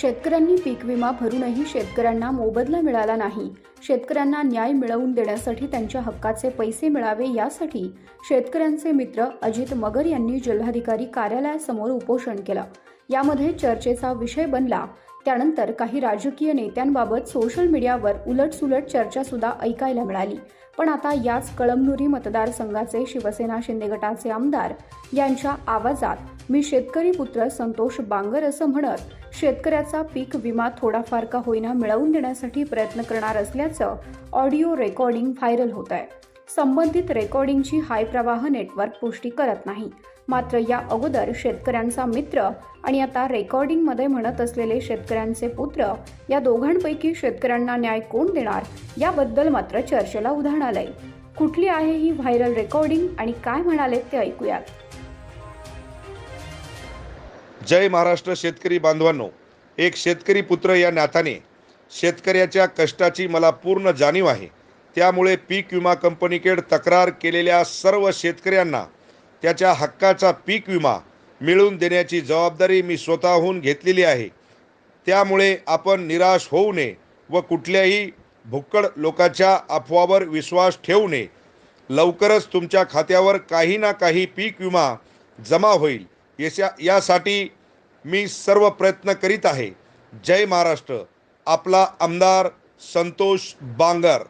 शेतकऱ्यांनी पीक विमा भरूनही शेतकऱ्यांना मोबदला मिळाला नाही. शेतकऱ्यांना न्याय मिळवून देण्यासाठी त्यांच्या हक्काचे पैसे मिळावे यासाठी शेतकऱ्यांचे मित्र अजित मगर यांनी जिल्हाधिकारी कार्यालयासमोर उपोषण केलं. यामध्ये चर्चेचा विषय बनला. त्यानंतर काही राजकीय नेत्यांबाबत सोशल मीडियावर उलटसुलट चर्चासुद्धा ऐकायला मिळाली. पण आता याच कळमनुरी मतदारसंघाचे शिवसेना शिंदे गटाचे आमदार यांच्या आवाजात मी शेतकरी पुत्र संतोष बांगर असं म्हणत शेतकऱ्याचा पीक विमा थोडाफार का होईना मिळवून देण्यासाठी प्रयत्न करणार असल्याचं ऑडिओ रेकॉर्डिंग व्हायरल होत आहे संबंधित रेकॉर्डिंगची हाय प्रवाह नेटवर्क पुष्टी करत नाही. मात्र या अगोदर शेतकऱ्यांचा मित्र आणि आता रेकॉर्डिंगमध्ये म्हणत असलेले शेतकऱ्यांचे पुत्र या दोघांपैकी शेतकऱ्यांना न्याय कोण देणार याबद्दल मात्र चर्चेला उधाण आलंय. कुठली आहे ही व्हायरल रेकॉर्डिंग आणि काय म्हणाले ते ऐकूयात. जय महाराष्ट्र शेतकरी बांधवांनो. एक शेतकरी पुत्र या नाथाने शेतकऱ्याच्या कष्टाची मला पूर्ण जाणीव आहे. त्यामुळे पीक विमा कंपनीकडे तक्रार केलेल्या सर्व शेतकऱ्यांना त्याच्या हक्काचा पीक विमा मिळवून देण्याची जबाबदारी मी स्वतःहून घेतलेली आहे. त्यामुळे आपण निराश होऊ नये व कुठल्याही भुक्कड लोकांच्या अफवावर विश्वास ठेवू नये. लवकरच तुमच्या खात्यावर काही ना काही पीक विमा जमा होईल. यासाठी मी सर्व प्रयत्न करीत आहे. जय महाराष्ट्र. आपला आमदार संतोष बांगर.